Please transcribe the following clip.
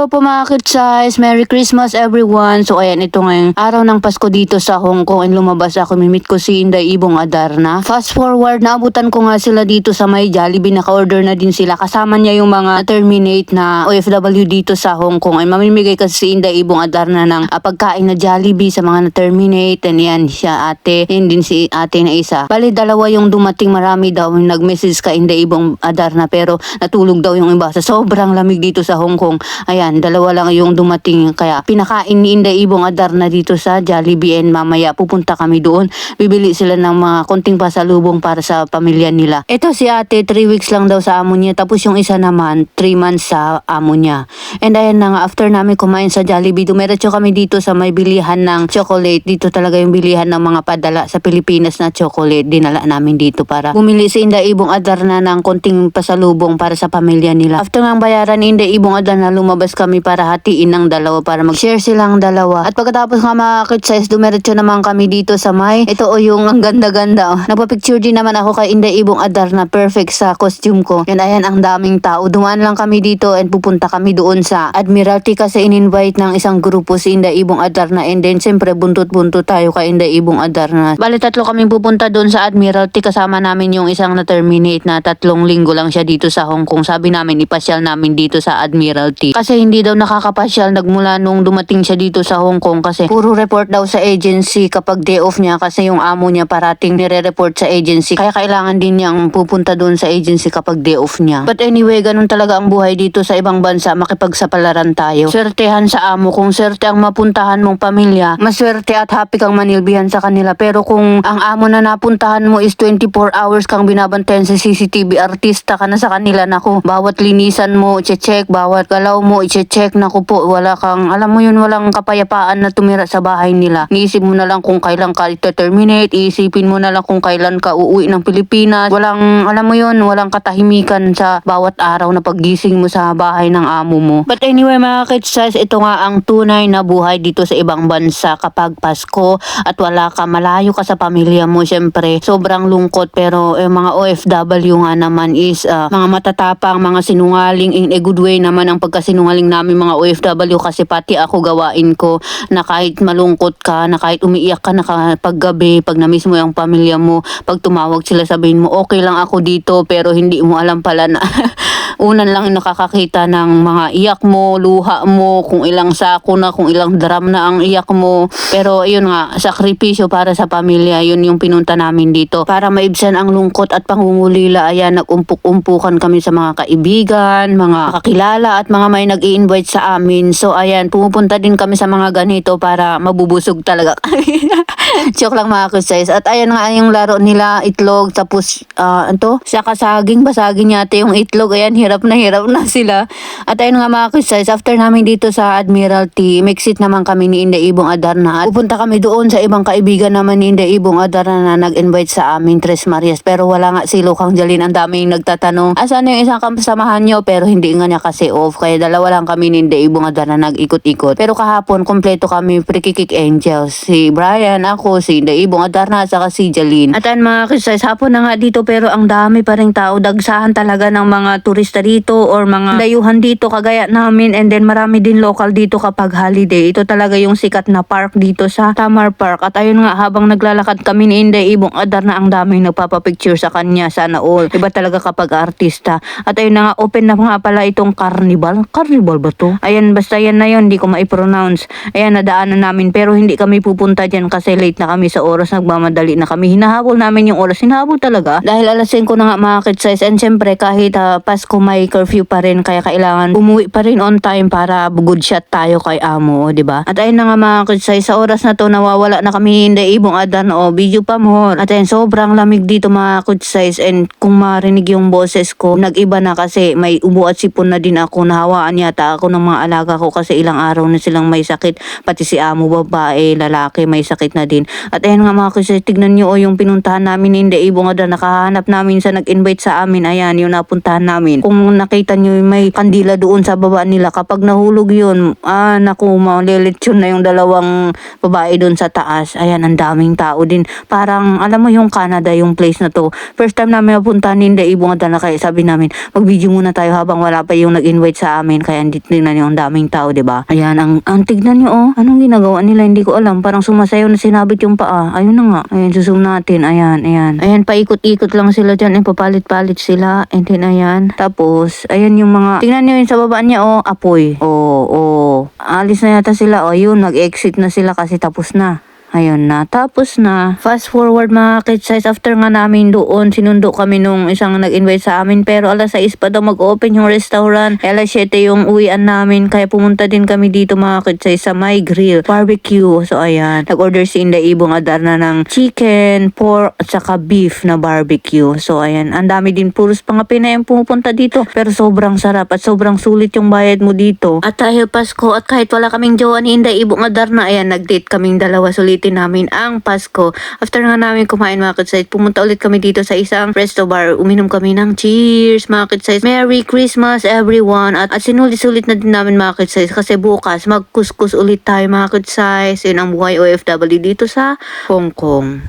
Hello po mga kitsize, Merry Christmas everyone. So ayan, ito ngayong araw ng Pasko dito sa Hong Kong and lumabas ako, mimit ko si Inday Ibong Adarna. Fast forward, naabutan ko nga sila dito sa may Jollibee, naka-order na din sila. Kasama niya yung mga terminate na OFW dito sa Hong Kong. Ay mamimigay kasi si Inday Ibong Adarna ng ah, pagkain na Jollibee sa mga na-terminate. And yan, siya ate, yun din si ate na isa. Bali, dalawa yung dumating, marami daw. Nag-message ka Inday Ibong Adarna pero natulog daw yung iba. Sa sobrang lamig dito sa Hong Kong. Ayan, dalawa lang yung dumating. Kaya pinakain ni Inday Ibong Adarna dito sa Jollibee and mamaya pupunta kami doon. Bibili sila ng mga konting pasalubong para sa pamilya nila. Ito si ate, 3 weeks lang daw sa amo niya. Tapos yung isa naman, 3 months sa amo niya. And ayan na nga, after namin kumain sa Jollibee, dumiretso kami dito sa may bilihan ng chocolate. Dito talaga yung bilihan ng mga padala sa Pilipinas na chocolate. Dinala namin dito para bumili si Inday Ibong Adarna ng konting pasalubong para sa pamilya nila. After ng bayaran ni Inday Ibong Adarna, lumabas kami para hatiin ng dalawa para mag-share silang dalawa. At pagkatapos nga mga kitsize, dumiretso naman kami dito sa may. Ito o yung ang ganda-ganda. Oh. Nagpa-picture din naman ako kay Inday Ibong Adarna. Perfect sa costume ko. And ayan ang daming tao. Dumaan lang kami dito and pupunta kami doon sa Admiralty kasi in-invite ng isang grupo si Inday Ibong Adarna. And then siyempre buntot-buntot tayo kay Inday Ibong Adarna. Bali tatlo kami pupunta doon sa Admiralty. Kasama namin yung isang na-terminate na tatlong linggo lang siya dito sa Hong Kong. Sabi namin ipasyal namin dito sa Admiralty. Kasi daw nakakapasyal nagmula nung dumating siya dito sa Hong Kong kasi puro report daw sa agency kapag day off niya kasi yung amo niya parating nire-report sa agency. Kaya kailangan din niyang pupunta doon sa agency kapag day off niya. But anyway, ganun talaga ang buhay dito sa ibang bansa. Makipagsapalaran tayo. Swertehan sa amo. Kung swerte ang mapuntahan mong pamilya, maswerte at happy kang manilbihan sa kanila. Pero kung ang amo na napuntahan mo is 24 hours kang binabantayan sa CCTV, artista ka na sa kanila. Naku, bawat linisan mo, i-check, bawat galaw mo, i-check. Naku po, wala kang, alam mo yun, walang kapayapaan na tumira sa bahay nila. Iisip mo na lang kung kailan ka ito-terminate, iisipin mo na lang kung kailan ka uuwi ng Pilipinas. Walang, alam mo yun, walang katahimikan sa bawat araw na paggising mo sa bahay ng amo mo. But anyway mga kids, ito nga ang tunay na buhay dito sa ibang bansa kapag Pasko at wala ka, malayo ka sa pamilya mo. Siyempre, sobrang lungkot pero eh, mga OFW nga naman is ah, mga matatapang, mga sinungaling in a good way naman ang pagkasinungaling namin mga OFW kasi pati ako gawain ko na kahit malungkot ka, na kahit umiiyak ka na kapag gabi, pag na-miss mo yung pamilya mo, pag tumawag sila sabihin mo, okay lang ako dito pero hindi mo alam pala na unan lang nakakakita ng mga iyak mo, luha mo, kung ilang sako na, kung ilang drum na ang iyak mo. Pero yun nga, sakripisyo para sa pamilya, yun yung pinunta namin dito. Para maibsan ang lungkot at pangungulila, ayan, nagumpuk-umpukan kami sa mga kaibigan, mga kakilala at mga may nag invite sa amin. So ayan, pumupunta din kami sa mga ganito para mabubusog talaga kami. Joke lang mga kusays. At ayan nga yung laro nila, itlog, tapos, ah, ano, sa kasaging, basagin yata yung itlog. Ayan, hirap na hirap na sila. At ayun nga mga kusays, after namin dito sa Admiralty, mixit naman kami ni Inday Ibong Adarna. At pupunta kami doon sa ibang kaibigan naman ni Inday Ibong Adarna na nag-invite sa amin, Tres Marias. Pero wala nga si Lukang Jalin. Ang daming nagtatanong, asan yung isang kasamahan nyo? Pero hindi nga niya kasi off. Kaya dalawa lang kami ni Inday Ibong Adarna nag-ikot-ikot. Pero kahapon, kompleto kami, Prikikik Angels. Si Brian, ako, si Inday Ibong Adarna, saka si Jalin. At ayun mga kusays, hapon na nga dito pero ang dami pa rin tao. Dagsahan talaga ng mga turista dito or mga dayuhan dito kagaya namin and then marami din local dito kapag holiday. Ito talaga yung sikat na park dito sa Tamar Park. At ayun nga habang naglalakad kami ni Inday Ibong Adar na ang daming nagpapapicture sa kanya sana all. Iba talaga kapag artista. At ayun na nga open na nga pala itong carnival. Carnival ba to? Ayan basta yan na yun. Hindi ko ma-pronounce. Ayan nadaanan namin pero hindi kami pupunta dyan kasi late na kami sa oras. Nagmamadali na kami. Hinahabol namin yung oras. Hinahabol talaga. Dahil alas 5 na nga mga kid size. And syempre kahit ah, Pasko may curfew pa rin. Kaya kailangan umuwi pa rin on time para good shot tayo kay amo. 'di ba At ayun na nga mga size. Sa oras na to nawawala na kami hindi ibong adan o video pa mo. At ayun sobrang lamig dito mga size. And kung marinig yung boses ko nag-iba na kasi may ubo at sipon na din ako. Nahawaan yata ako ng mga alaga ko kasi ilang araw na silang may sakit. Pati si amo babae, lalaki may sakit na din. At ayun nga mga kasi tignan nyo o yung pinuntahan namin hindi ibong ada nakahanap namin sa nag-invite sa amin. Ayan yung napuntahan namin. Kung nakita nyo may kandila doon sa baba nila, kapag nahulog yun, ah, naku, malilitsyon na yung dalawang babae doon sa taas. Ayan, ang daming tao din. Parang, alam mo yung Canada, yung place na to. First time namin napunta ni Inday Ibong Adana, kaya sabi namin, mag-video muna tayo habang wala pa yung nag-invite sa amin. Kaya hindi tingnan nyo, ang daming tao, 'di ba Ayan, ang, ang tignan nyo, oh. Anong ginagawa nila? Hindi ko alam. Parang sumasayaw na sinabit yung paa. Ayun na nga. Ayan, susum natin. Ayan, ayan. Ayan, paikot-ikot lang sila dyan. Ayan, papalit-palit sila. And then, ayan. Tapos, ayan yung mga, tingnan nyo yun sa baba niya, oh, apoy. Oh, oh. Alis na yata sila. Oh, yun, nag-exit na sila kasi tapos na. Ayun na, tapos na. Fast forward mga kids after nga namin doon, sinundo kami nung isang nag-invite sa amin. Pero alas 6 pa daw mag-open yung restaurant. Eh, Alas 7 yung uwian namin. Kaya pumunta din kami dito mga kids sa My Grill Barbecue. So ayan, nag-order si Inday Ibong Adarna ng chicken, pork, at saka beef na barbecue. So ayan, ang dami din puros mga Pinay ang pumupunta dito. Pero sobrang sarap at sobrang sulit yung bayad mo dito. At dahil Pasko at kahit wala kaming jowa ni Inday Ibong Adarna, ayan, nag-date kaming dalawa. Sulitin namin ang Pasko. After nga namin kumain mga kidsite, pumunta ulit kami dito sa isang resto bar. Uminom kami ng cheers mga kidsite. Merry Christmas everyone. At, at sinulit-sulit na din namin mga kidsite kasi bukas magkuskus ulit tayo mga kidsite. Yun ang buhay OFW dito sa Hong Kong.